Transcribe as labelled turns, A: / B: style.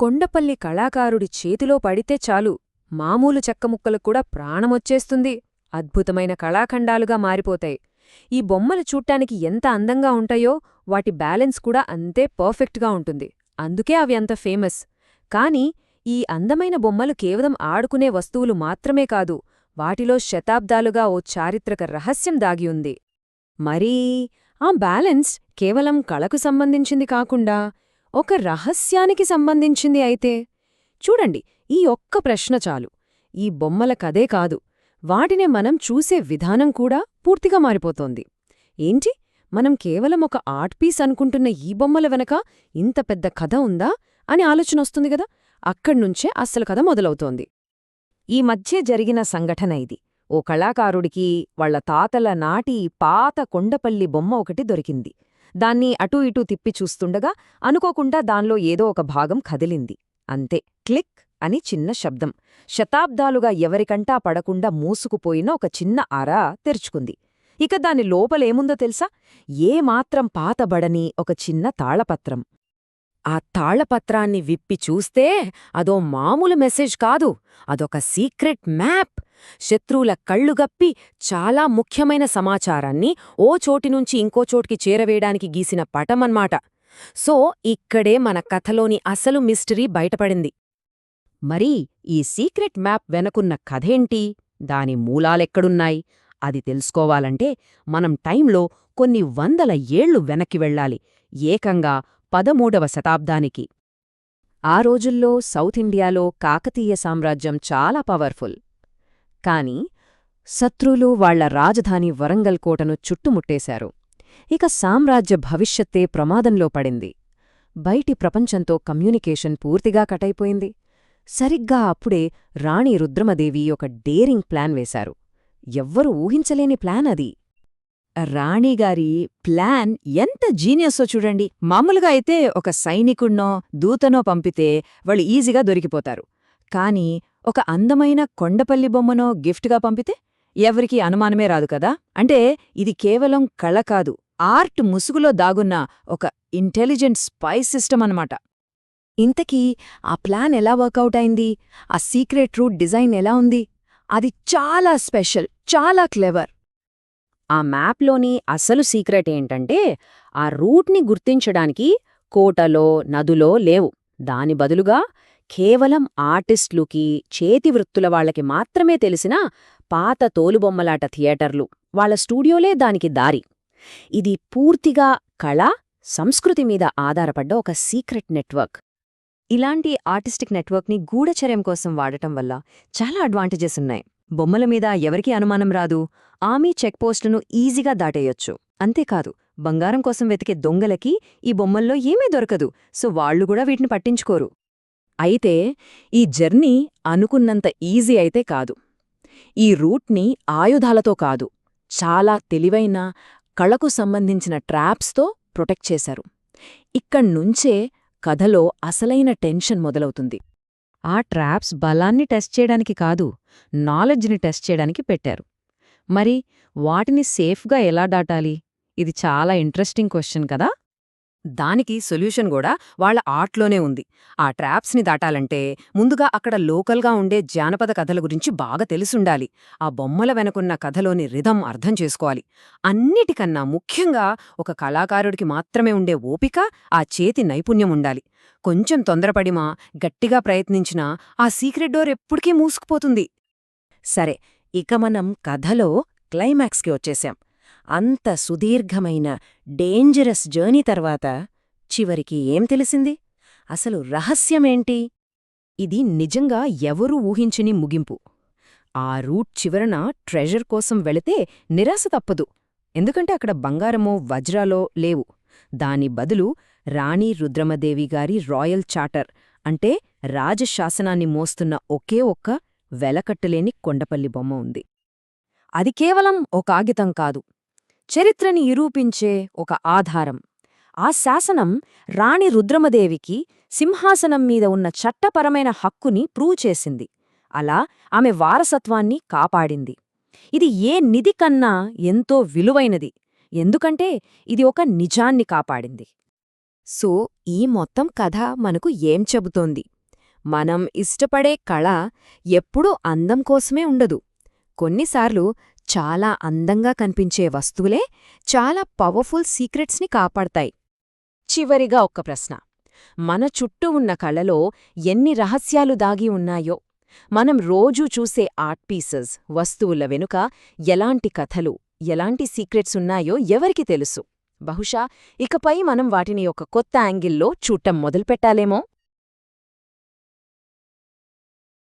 A: కొండపల్లి కళాకారుడి చేతిలో పడితే చాలు. మామూలు చెక్కముక్కలకు కూడా ప్రాణమొచ్చేస్తుంది. అద్భుతమైన కళాఖండాలుగా మారిపోతాయి. ఈ బొమ్మలు చూడ్డానికి ఎంత అందంగా ఉంటాయో వాటి బ్యాలెన్స్ కూడా అంతే పర్ఫెక్ట్గా ఉంటుంది. అందుకే అవి అంత ఫేమస్. కాని ఈ అందమైన బొమ్మలు కేవలం ఆడుకునే వస్తువులు మాత్రమే కాదు వాటిలో శతాబ్దాలుగా ఓ చారిత్రక రహస్యం దాగి ఉంది. మరీ ఆ బ్యాలెన్స్ కేవలం కళకు సంబంధించింది కాకుండా ఒక రహస్యానికి సంబంధించింది అయితే. చూడండి ఈ ఒక్క ప్రశ్న చాలు. ఈ బొమ్మల కదే కాదు. వాటినే మనం చూసే విధానం కూడా పూర్తిగా మారిపోతోంది. ఏంటి? మనం కేవలం ఒక ఆర్ట్ పీస్ అనుకుంటున్న ఈ బొమ్మల వెనక ఇంత పెద్ద కథ ఉందా? అని ఆలోచనొస్తుంది కదా? అక్కడ్నుంచే అస్సలు కథ మొదలవుతోంది. ఈ మధ్య జరిగిన సంఘటన ఇది. ఓ కళాకారుడికి వాళ్ళ తాతల నాటి పాత కొండపల్లి బొమ్మ ఒకటి దొరికింది. దాన్ని అటూ ఇటూ తిప్పి చూస్తుండగా అనుకోకుండా దానిలో ఏదో ఒక భాగం కదిలింది. అంతే. క్లిక్ అని చిన్న శబ్దం. శతాబ్దాలుగా ఎవరికంటా పడకుండా మూసుకుపోయిన ఒక చిన్న అర తెరుచుకుంది. ఇక దాని లోపలేముందో తెలుసా? ఏమాత్రం పాతబడని ఒక చిన్న తాళపత్రం. ఆ తాళపత్రాన్ని విప్పి చూస్తే అదో మామూలు మెసేజ్ కాదు. అదొక సీక్రెట్ మ్యాప్. శత్రువుల కళ్ళుగప్పి చాలా ముఖ్యమైన సమాచారాన్ని ఓ చోటినుంచి ఇంకో చోటికి చేరవేయడానికి గీసిన పటమన్మాట. సో ఇక్కడే మన కథలోని అసలు మిస్టరీ బయటపడింది. మరి ఈ సీక్రెట్ మ్యాప్ వెనకున్న కథేంటి? దాని మూలాలెక్కడున్నాయి? అది తెలుసుకోవాలంటే మనం టైంలో కొన్ని వందల ఏళ్ళు వెనక్కి వెళ్ళాలి ఏకంగా పదమూడవ శతాబ్దానికి. ఆ రోజుల్లో సౌత్ ఇండియాలో కాకతీయ సామ్రాజ్యం చాలా పవర్ఫుల్. కాని శత్రులు వాళ్ళ రాజధాని వరంగల్ కోటను చుట్టుముట్టేశారు. ఇక సామ్రాజ్య భవిష్యత్తే ప్రమాదంలో పడింది. బయటి ప్రపంచంతో కమ్యూనికేషన్ పూర్తిగా కటైపోయింది. సరిగ్గా అప్పుడే రాణి రుద్రమదేవి ఒక డేరింగ్ ప్లాన్ వేశారు. ఎవ్వరూ ఊహించలేని ప్లాన్ అది. రాణిగారి ప్లాన్ ఎంత జీనియస్సో చూడండి. మామూలుగా అయితే ఒక సైనికుణ్ణో దూతనో పంపితే వాళ్ళు ఈజీగా దొరికిపోతారు. కాని ఒక అందమైన కొండపల్లి బొమ్మనో గిఫ్ట్గా పంపితే ఎవరికీ అనుమానమే రాదు కదా? అంటే ఇది కేవలం కళ కాదు. ఆర్ట్ ముసుగులో దాగున్న ఒక ఇంటెలిజెంట్ స్పై సిస్టమ్ అన్నమాట. ఇంతకీ ఆ ప్లాన్ ఎలా వర్కౌట్ అయింది? ఆ సీక్రెట్ రూట్ డిజైన్ ఎలా ఉంది? అది చాలా స్పెషల్ చాలా క్లెవర్. ఆ మ్యాప్లోని అసలు సీక్రెట్ ఏంటంటే ఆ రూట్ని గుర్తించడానికి కోటలో నదులో లేవు. దాని బదులుగా కేవలం ఆర్టిస్టులుకి చేతివృత్తుల వాళ్ళకి మాత్రమే తెలిసిన పాత తోలుబొమ్మలాట థియేటర్లు. వాళ్ళ స్టూడియోలే దానికి దారి. ఇది పూర్తిగా కళ సంస్కృతి మీద ఆధారపడ్డ ఒక సీక్రెట్ నెట్వర్క్. ఇలాంటి ఆర్టిస్టిక్ నెట్వర్క్ని గూఢచర్యం కోసం వాడటం వల్ల చాలా అడ్వాంటేజెస్ ఉన్నాయి. బొమ్మల మీద ఎవరికీ అనుమానం రాదు. ఆమీ చెక్పోస్టును ఈజీగా దాటేయొచ్చు. అంతేకాదు బంగారం కోసం వెతికే దొంగలకి ఈ బొమ్మల్లో ఏమీ దొరకదు. సో వాళ్ళు కూడా వీటిని పట్టించుకోరు. అయితే ఈ జర్నీ అనుకున్నంత ఈజీ అయితే కాదు. ఈ రూట్ని ఆయుధాలతో కాదు చాలా తెలివైన కళకు సంబంధించిన ట్రాప్స్తో ప్రొటెక్ట్ చేశారు. ఇక్కడ్నుంచే కథలో అసలైన టెన్షన్ మొదలవుతుంది. ఆ ట్రాప్స్ బలాన్ని టెస్ట్ చేయడానికి కాదు నాలెడ్జ్ని టెస్ట్ చేయడానికి పెట్టారు. మరి వాటిని సేఫ్గా ఎలా దాటాలి? ఇది చాలా ఇంట్రెస్టింగ్ క్వశ్చన్ కదా? దానికి సొల్యూషన్ కూడా వాళ్ళ ఆర్ట్లోనే ఉంది. ఆ ట్రాప్స్ని దాటాలంటే ముందుగా అక్కడ లోకల్గా ఉండే జానపద కథల గురించి బాగా తెలుసుండాలి. ఆ బొమ్మల వెనకున్న కథలోని రిధం అర్థం చేసుకోవాలి. అన్నిటికన్నా ముఖ్యంగా ఒక కళాకారుడికి మాత్రమే ఉండే ఓపిక ఆ చేతి నైపుణ్యం ఉండాలి. కొంచెం తొందరపడిమా గట్టిగా ప్రయత్నించినా ఆ సీక్రెట్ డోర్ ఎప్పటికీ మూసుకుపోతుంది. సరే ఇక మనం కథలో క్లైమాక్స్కి వచ్చేశాం అంత సుదీర్ఘమైన డేంజరస్ జర్నీ తర్వాత చివరికి ఏం తెలిసింది? అసలు రహస్యమేంటి? ఇది నిజంగా ఎవరూ ఊహించని ముగింపు. ఆ రూట్ చివరన ట్రెజర్ కోసం వెళితే నిరాశ తప్పదు. ఎందుకంటే అక్కడ బంగారమో వజ్రాలో లేవు. దాని బదులు రాణి రుద్రమదేవిగారి రాయల్ చార్టర్ అంటే రాజశాసనాన్ని మోస్తున్న ఒకే ఒక్క వెలకట్టలేని కొండపల్లి బొమ్మ ఉంది. అది కేవలం ఒక కాగితం కాదు. చరిత్రని నిరూపించే ఒక ఆధారం. ఆ శాసనం రాణి రుద్రమదేవికి సింహాసనం మీద ఉన్న చట్టపరమైన హక్కుని ప్రూవ్ చేసింది. అలా ఆమె వారసత్వాన్ని కాపాడింది. ఇది ఏ నిధి కన్నా ఎంతో విలువైనది. ఎందుకంటే ఇది ఒక నిజాన్ని కాపాడింది. సో ఈ మొత్తం కథ మనకు ఏం చెబుతోంది? మనం ఇష్టపడే కళ ఎప్పుడూ అందం కోసమే ఉండదు. కొన్నిసార్లు చాలా అందంగా కనిపించే వస్తువులే చాలా పవర్ఫుల్ సీక్రెట్స్ని కాపాడతాయి. చివరిగా ఒక్క ప్రశ్న. మన చుట్టూ ఉన్న కళలో ఎన్ని రహస్యాలు దాగి ఉన్నాయో? మనం రోజూ చూసే ఆర్ట్ పీసెస్ వస్తువుల వెనుక ఎలాంటి కథలు ఎలాంటి సీక్రెట్స్ ఉన్నాయో ఎవరికి తెలుసు? బహుశా ఇకపై మనం వాటిని ఒక కొత్త యాంగిల్లో చూడటం మొదలుపెట్టాలేమో?